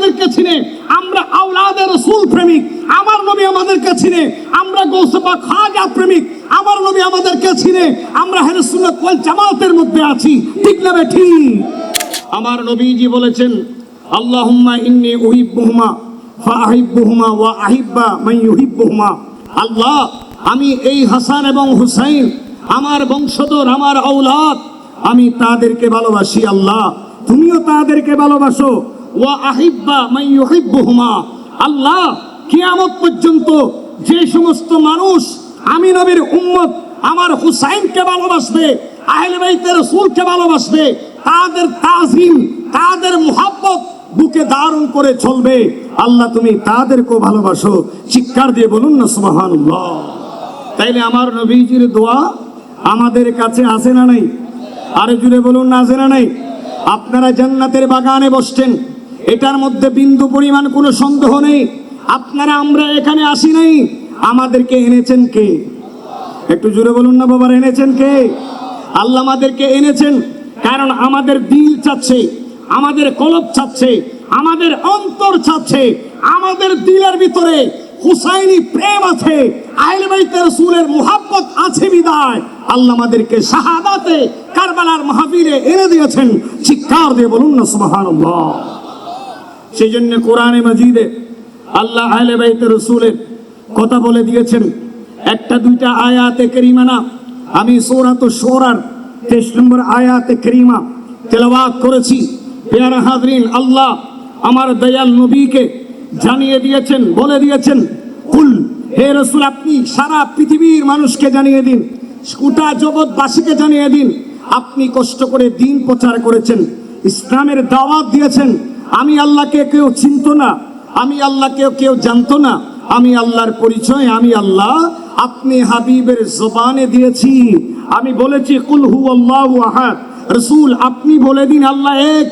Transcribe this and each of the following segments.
আমাদেরকে চিনে আমরা আওলাদের রসুল প্রেমিক, আমার নবী আমাদেরকে চিনে আমরা গৌসফা খাজা প্রেমিক, আমার নবী আমাদেরকে চিনে আমরা হেরসুল্লাহ ওয়াল জামাতের মধ্যে আছি। ঠিক না ঠিক? আমার নবীজি বলেছেন, আল্লাহুম্মা ইন্নি উহিব্বুহুমা ফাআহিব্বুহুমা ওয়া আহিব্বা ইউহিব্বুহুমা। আল্লাহ, আমি এই হাসান এবং হুসাইন, আমার বংশধর, আমার আওলাদ, আমি তাদেরকে ভালোবাসি আল্লাহ। তুমিও তাদেরকে ভালোবাসো। ওয়া আহিব্বা মান ইউহিব্বুহুমা। আল্লাহ কিয়ামত পর্যন্ত যে সমস্ত মানুষ আমি নবীর উম্মত, আমার হুসাইনকে ভালোবাসবে, আহলে বাইতের রাসূলকে ভালোবাসবে, তাদের তাজিম, তাদের মুহাব্বত বুকে ধারণ করে চলবে। আল্লাহ তুমি তাদেরকেও ভালোবাসো। চিৎকার দিয়ে বলুন না, সুবহানাল্লাহ। তাইলে আমার নবীজির দোয়া আমাদের কাছে আসে না নাই? আরে জুড়ে বলুন, না আসে না নাই? আপনারা জান্নাতের বাগানে বসছেন। এটার মধ্যে বিন্দু পরিমাণ কোনো সন্দেহ নেই। আপনারা, আমরা এখানে আসি নাই। আমাদেরকে এনেছেন কে? একটু জুড়ে বলুন না বাবার এনেছেন কে? আল্লাহ আমাদেরকে এনেছেন, কারণ আমাদের দিল চাচ্ছে, আমাদের কলব চাচ্ছে, আমাদের অন্তর চাচ্ছে, আমাদের দিলের ভিতরে হুসাইনি প্রেম আছে আহলে বাইতের রাসূলের মুহাব্বত আছে বিদায়। আল্লাহ আমাদেরকে শাহাদাতে কারবালার মাহফিলে এনে দিয়েছেন। চিৎকার দিয়ে বলুন না সুবহানাল্লাহ। সেই জন্য কোরআনে মাজিদে আল্লাহ আহলে বাইতে রসুলের কথা বলে দিয়েছেন, একটা দুইটা আয়াতে করিমানা আমি সৌরাত সোরার তেইশ নম্বর আয়াতে কেরিমা তেলাওয়াত করেছি। পেয়ারা হাজরিন, আল্লাহ আমার দয়াল নবীকে জানিয়ে দিয়েছেন, বলে দিয়েছেন, কুল, হে রসুল, আপনি সারা পৃথিবীর মানুষকে জানিয়ে দিন, গোটা জগৎবাসীকে জানিয়ে দিন, আপনি কষ্ট করে দিন প্রচার করেছেন, ইসলামের দাওয়াত দিয়েছেন আমি আল্লাহকে কেউ চিনত না, আমি আল্লাহকে কেউ জানতো না। আমি আল্লাহর পরিচয়, আমি আল্লাহ, আপনি হাবিবের জবানে দিয়েছি। আমি বলেছি, কুল হু আল্লাহ আহাদ। রসুল, আপনি বলে দিন, আল্লাহ এক।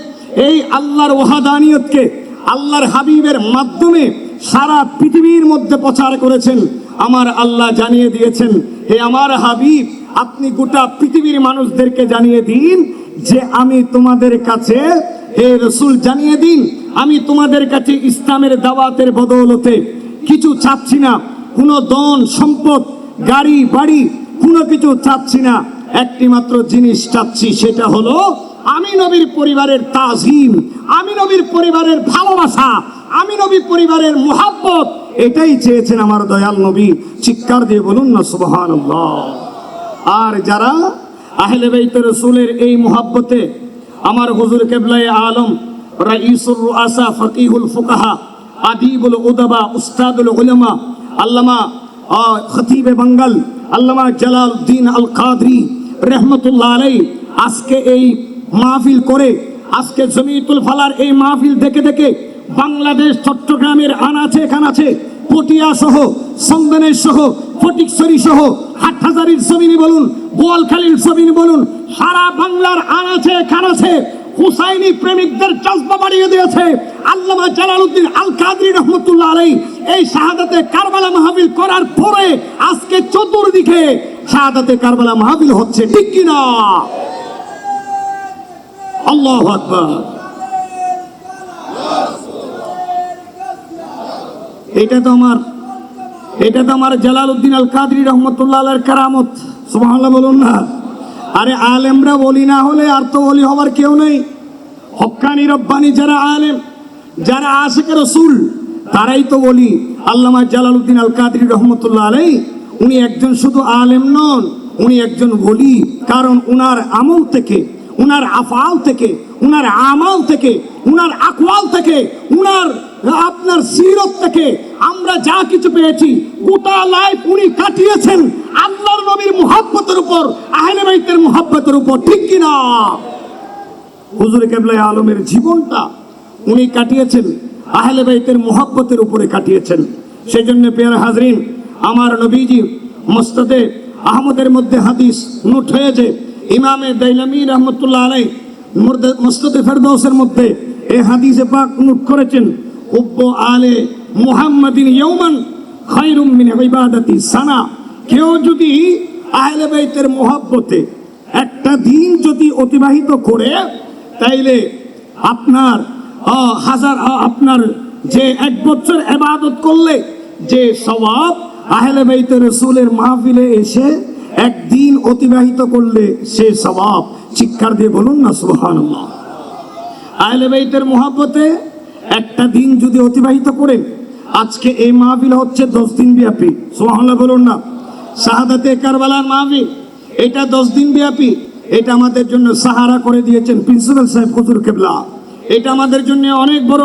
এই আল্লাহর ওহাদানিয়তকে আল্লাহর হাবিবের মাধ্যমে সারা পৃথিবীর মধ্যে প্রচার করেছেন। আমার আল্লাহ জানিয়ে দিয়েছেন, হে আমার হাবিব, আপনি গোটা পৃথিবীর মানুষদেরকে জানিয়ে দিন যে আমি তোমাদের কাছে, হে রসুল, জানিয়ে দিন, আমি তোমাদের কাছে ইসলামের দাওয়াতের বদৌলতে কিছু চাচ্ছি না। কোনো দন সম্পদ, গাড়ি, বাড়ি, কোনো কিছু চাচ্ছি না। একটি মাত্র জিনিস চাচ্ছি, সেটা হলো আমি নবীর পরিবারের তাজিম, আমি নবীর পরিবারের ভালোবাসা, আমি নবী পরিবারের মোহাব্বত। এটাই চেয়েছেন আমার দয়াল নবী। চিৎকার দিয়ে বলুন না সুবহান আর যারা আহলে বাইত রসুলের এই মোহাব্বতে আমার হুজুর কেবলাই আলম রাইসুর রুআসা ফকিহুল ফুকাহা, আদিবুল উদাবা, উস্তাদুল উলামা, আল্লামা খতিবে বাঙ্গাল, আল্লামা জালালউদ্দিন আল কাদরি রহমতুল্লাহ আলাই আজকে এই মাহফিল করে, আজকে জমিতুল ফালার এই মাহফিল দেখে দেখে বাংলাদেশ, চট্টগ্রামের আনাচে খানাচে পটিয়া সহ সন্দেনের সহ ফটিকছড়ি সহ হাটহাজারির জমিনি বলুন বোয়ালখালীর জমিনি বলুন, সারা বাংলার আনাচে খানাচে হুসাইনি প্রেমিকদের জজবা বাড়িয়ে দিয়েছে আল্লামা জালালউদ্দিন আল কাদরি রহমতুল্লাহ আলাই এই শাহাদাতে কারবালা মাহফিল করার পরে আজকে চতুর্দিকে শাহাদাতে কারবালা মাহফিল হচ্ছে, ঠিক কিনা? আল্লাহ এটা তো আমার, এটা তো আমার জালালউদ্দিন আল কাদরি রহমতুল্লাহ আলার কারামত। সুবহানাল্লাহ বলুন না। আরে আলেমরা বলি না হলে আর তো বলি হবার কেউ নেই। হক্কানি রব্বানি যারা আলেম, যারা আশেখ রসুল, তারাই তো বলি আল্লামা জালালউদ্দিন আল কাদরি রহমতুল্লাহ আলাই উনি একজন শুধু আলেম নন, উনি একজন বলি কারণ উনার আমল থেকে, উনার আফাল থেকে, উনার আমাল থেকে, উনার আকওয়াল থেকে, উনার আপনার সিরত থেকে আমরা যা কিছু পেয়েছি, গোটা লাইফ উনি কাটিয়েছেন আল্লাহর নবীর মুহাব্বতের উপর, আহলে বাইতের মুহাব্বতের উপর, ঠিক কিনা? হুজুর কেবলাই আলমের জীবনটা উনি কাটিয়েছেন, আহলে বাইতের মুহাব্বতের উপরে কাটিয়েছেন। সেই জন্য পেয়ার হাজরিন, আমার নবীজি মস্তদে আহমদের মধ্যে হাদিস নোট হয়েছে ইমামে দাইলামি রহমতুল্লাহ আলাই মস্তদে ফেরদৌসের মধ্যে এ হাদিসে পাক নোট করেছেন, উব্ব আলে মুহাম্মাদিন ইয়ৌমান খায়রুম মিন ইবাদাতি সানা। কেউ যদি আহলে বাইতের মোহাব্বতে একটা দিন যদি অতিবাহিত করে, তাইলে আপনার হাজার আপনার যে এক বছর এবাদত করলে যে সওয়াব আহলে বাইতে রসুলের মাহফিলে এসে একদিন অতিবাহিত করলে সে সওয়াব। চিৎকার দিয়ে বলুন না, সুবহানাল্লাহ। আহলে বাইতের মোহাব্বতে একটা দিন যদি অতিবাহিত করেন আজকে এই মাহফিল হচ্ছে দশ দিন ব্যাপী। সোহানা বলুন না। শাহাদাতে কারবালার মাহফিল, এটা দশ দিন ব্যাপী। এটা আমাদের জন্য সাহারা করে দিয়েছেন প্রিন্সিপাল সাহেব হুজুর কেবলা। এটা আমাদের জন্য অনেক বড়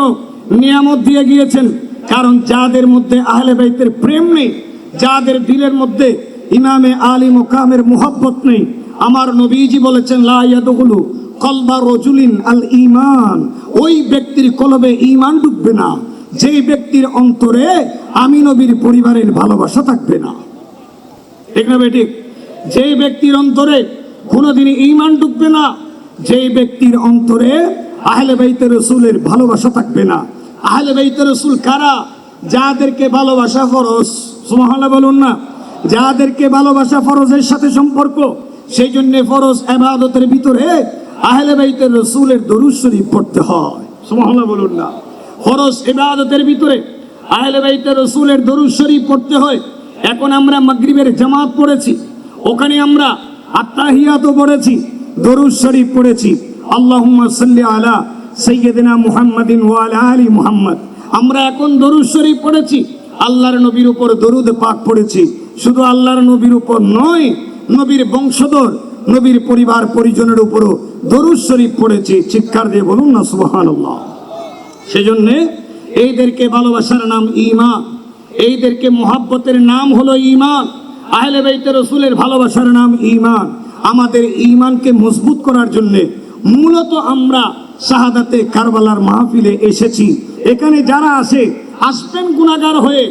নিয়ামত দিয়ে গিয়েছেন। কারণ যাদের মধ্যে আহলে বাইতের প্রেম নেই, যাদের দিলের মধ্যে ইমামে আলী মোকামের মোহাব্বত নেই, আমার নবীজি বলেছেন, লা ইয়াদখুলু কলবা রজুলিন আল ইমান ওই ব্যক্তির কলবে ইমান ডুববে না। যেই ব্যক্তির অন্তরে আমি নবীর পরিবারের ভালোবাসা থাকবে না। ঠিক না বেঠিক? যেই ব্যক্তির অন্তরে কোনোদিন ইমান ঢুকবে না, যেই ব্যক্তির অন্তরে আহলে বাইতে রসুলের ভালোবাসা থাকবে না। আহলে বাইতে রসুল কারা? যাদেরকে ভালোবাসা ফরজ, সুবহানাল্লাহ বলুন না, যাদেরকে ভালোবাসা ফরজের সাথে সম্পর্ক, সেই জন্য ফরজ এবাদতের ভিতরে আহলে বাইতে রসুলের দরুদ শরীফ পড়তে হয়, সুবহানাল্লাহ বলুন না। ফরজ ইবাদতের ভিতরে আহলে বাইতে রসুলের দরুদ শরীফ পড়তে হয়। এখন আমরা মাগরিবের জামাত পড়েছি। ওখানে আমরা আত্মাহিয়াতও পড়েছি, দরুদ শরীফ পড়েছি। আল্লাহুম্মা সাল্লি আলা সাইয়্যিদিনা মুহাম্মাদিন ওয়া আলা আলি মুহাম্মদ। আমরা এখন দরুদ শরীফ পড়েছি, আল্লাহর নবীর উপর দরুদ পাক পড়েছি। শুধু আল্লাহর নবীর উপর নয়, নবীর বংশধর, নবীর পরিবার পরিজনের উপরও দরুদ শরীফ পড়েছি। চিৎকার দিয়ে বলুন না, সুবহানাল্লাহ। সেজন্য এইদেরকে ভালোবাসার নাম ঈমান। এইদেরকে মোহাব্বতের নাম হলো ঈমান। আহলে বাইতে রসুলের ভালোবাসার নাম ঈমান। আমাদের ইমানকে মজবুত করার জন্য মূলত আমরা শাহাদাতে কারবালার মাহফিলে এসেছি। এখানে যারা আসে আসবেন গুণাগার হয়ে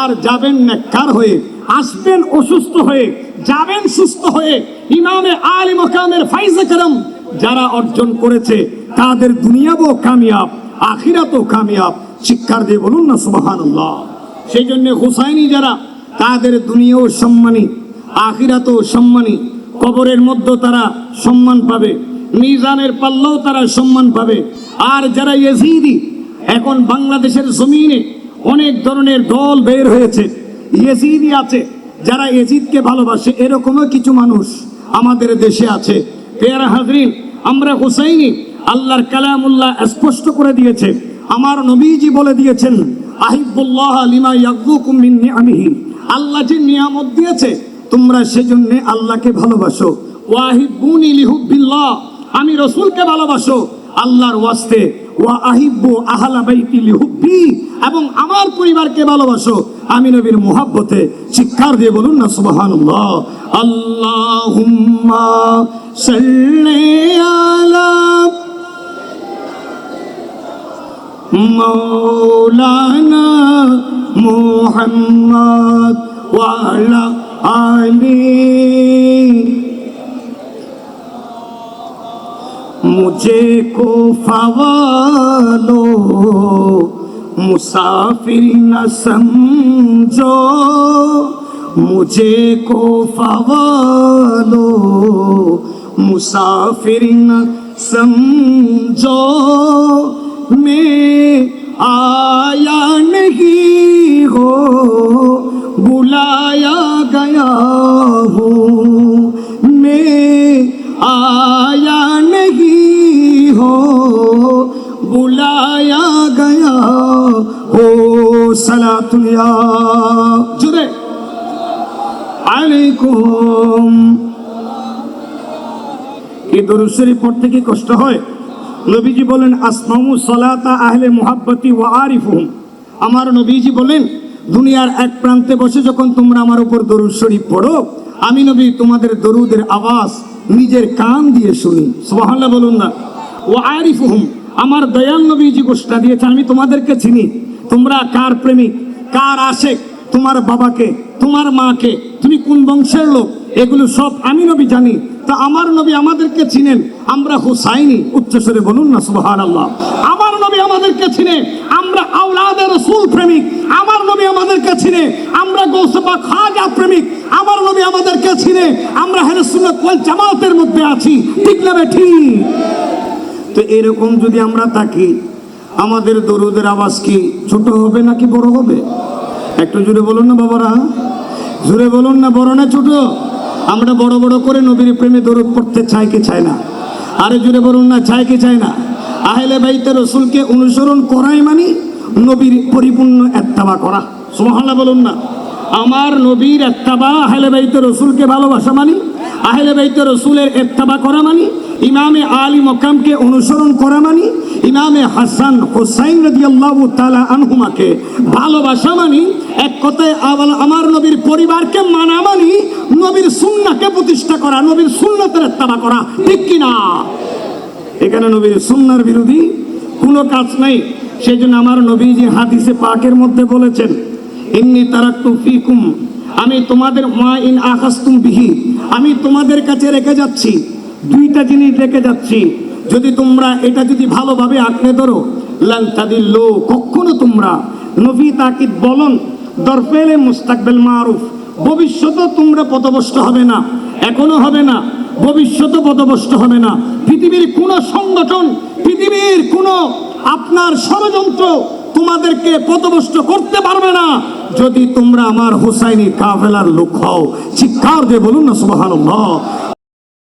আর যাবেন নেককার হয়ে আসবেন অসুস্থ হয়ে, যাবেন সুস্থ হয়ে ইমামে আলী মকামের ফাইজে করম যারা অর্জন করেছে, তাদের দুনিয়াবও কামিয়াব। আখিরাতও কামিয়াব। চিৎকার দিয়ে বলুন না, সুবহানাল্লাহ। সেই জন্য হুসাইনি যারা, তাদের দুনিয়াও সম্মানী, আখিরাতও সম্মানী। কবরের মধ্যে তারা সম্মান পাবে, মিজানের পাল্লাও তারা সম্মান পাবে। আর যারা ইয়েজিদি, এখন বাংলাদেশের জমিনে অনেক ধরনের দল বের হয়েছে, ইয়েজিদি আছে, যারা এজিদকে ভালোবাসে, এরকমও কিছু মানুষ আমাদের দেশে আছে। পেয়ারা হাজরিন, আমরা হুসাইনি আল্লাহর কালামুল্লাহ স্পষ্ট করে দিয়েছে। আমার নবীজি বলে দিয়েছেন, আহিবুল্লাহ লিমা ইয়াকুম মিন নিআমিহি আল্লাহ যে নিয়ামত দিয়েছে, তোমরা সেজন্য আল্লাহকে ভালোবাসো। ওয়াহিবুনি লিহুব্বিল্লাহ, আমি রসুলকে ভালোবাসো। আল্লাহর ওয়াস্তে ওয়া আহিব্বু আহলা বাইতি লিহুব্বি, এবং আমার পরিবারকে ভালোবাসো। আমি নবীর মুহাব্বতে চিৎকার দিয়ে বলুন না, সুবহানাল্লাহ। আল্লাহুম্মা সাল্লি আলা مولانا محمد وعلى علي مجھے کو فوالو مسافر نہ سمجھو، مجھے کو فوالو مسافر نہ سمجھو۔ मैं आया नहीं हो बुलाया गया हूँ मैं आया नहीं हो बुलाया गया हो सलातुलिया जुदे আলাইকুম এই দরুদ শরীফ পড়তে কি কষ্ট হয় নবীজি বলেন আসমামু সালাতা আহলে মুহাব্বতি ওয়া আরিফুহুম। আমার নবীজি বলেন, দুনিয়ার এক প্রান্তে বসে যখন তোমরা আমার উপর দরুদ শরীফ পড়ো, আমি নবী তোমাদের দরুদের আওয়াজ নিজের কান দিয়ে শুনি। সুবহানাল্লাহ বলুন না। ওয়া আরিফুহুম, আমার দয়াল নবীজি ঘোষণা দিয়েছে আমি তোমাদেরকে চিনি। তোমরা কার প্রেমিক, কার আশেক? তোমার বাবাকে, তোমার মাকে? তুমি কোন বংশের লোক? এগুলো সব আমি নবী জানি। তা আমার নবী আমাদেরকে চিনেন। আমরা হুসাইনি উচ্চস্বরে বলুন না সুবহান আল্লাহ আমার নবী আমাদেরকে চিনে, আমরা আওলাদের রসুল প্রেমিক। আমার নবী আমাদেরকে চিনে, আমরা গৌসবা খাজা প্রেমিক। আমার নবী আমাদেরকে চিনে, আমরা হেরসুল্লাহ ওয়াল জামাতের মধ্যে আছি। ঠিক না ঠিক? তো এরকম যদি আমরা থাকি, আমাদের দরুদের আওয়াজ কি ছোট হবে নাকি বড় হবে? একটু জুড়ে বলুন না বাবারা। জুড়ে বলুন না, বড় না ছোট? আমরা বড় বড় করে নবীর প্রেমে দরুদ পড়তে চাই কি চাই না? আরে জুড়ে বলুন না, চায় কি চায় না? আহলে বাইতে রসুলকে অনুসরণ করাই মানে নবীর পরিপূর্ণ এত্তাবা করা। সুমহাল্লা বলুন না। আমার নবীর এত্তাবা আহলে বাইতে রসুলকে ভালোবাসা মানি, আহলে বাইতে রসুলের এত্তাবা করা মানি ইমামে আলী মকামকে অনুসরণ করা মানি, ইমামে হাসান হোসাইন রাদিয়াল্লাহু তাআলা আনহুমাকে ভালোবাসা মানি, এক কথায় আমার নবীর পরিবারকে মানা মানি, নবীর সুন্নাহকে প্রতিষ্ঠা করা, নবীর সুন্নতের এত্তাবা করা, ঠিক কি না? এখানে নবীর সুন্নার বিরোধী কোনো কাজ নাই। সেই জন্য আমার নবীজি হাদিসে পাকের মধ্যে বলেছেন এমনি তারাক্তু ফিকুম, আমি তোমাদের মা ইন আকাস্তুম বিহি, আমি তোমাদের কাছে রেখে যাচ্ছি দুইটা জিনিস রেখে যাচ্ছি। যদি তোমরা এটা যদি ভালোভাবে আঁকড়ে ধরো লান তাদিল্লো কখনো তোমরা নবী তাকিদ বলন, দরফেলে মুস্তাকবেল মারুফ, ভবিষ্যতে তোমরা পথভ্রষ্ট হবে না, এখনও হবে না, ভবিষ্যতে পথভ্রষ্ট হবে না। পৃথিবীর কোন সংগঠন, পৃথিবীর কোন আপনার ষড়যন্ত্র তোমাদেরকে পথভ্রষ্ট করতে পারবে না। যদি তোমরা আমার হুসাইনি কাফেলার লোক হও, চিৎকার দিয়ে বলুন না সুবহানাল্লাহ।